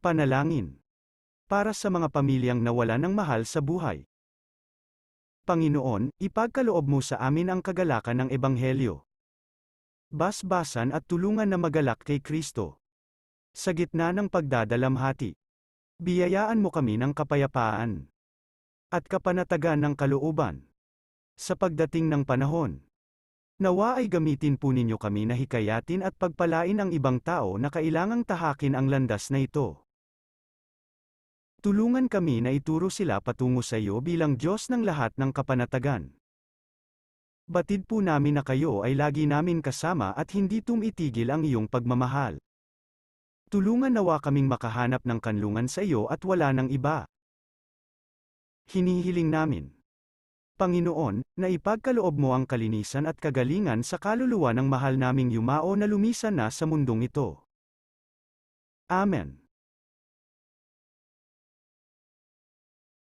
Panalangin. Para sa mga pamilyang nawala ng mahal sa buhay. Panginoon, ipagkaloob mo sa amin ang kagalakan ng Ebanghelyo. Basbasan at tulungan na magalak kay Kristo. Sa gitna ng pagdadalamhati. Biyayaan mo kami ng kapayapaan. At kapanatagan ng kalooban. Sa pagdating ng panahon. Nawa ay gamitin po ninyo kami na hikayatin at pagpalain ang ibang tao na kailangang tahakin ang landas na ito. Tulungan kami na ituro sila patungo sa iyo bilang Diyos ng lahat ng kapanatagan. Batid po namin na kayo ay lagi namin kasama at hindi tumitigil ang iyong pagmamahal. Tulungan nawa kaming makahanap ng kanlungan sa iyo at wala ng iba. Hinihiling namin. Panginoon, na ipagkaloob mo ang kalinisan at kagalingan sa kaluluwa ng mahal naming yumao na lumisan na sa mundong ito. Amen.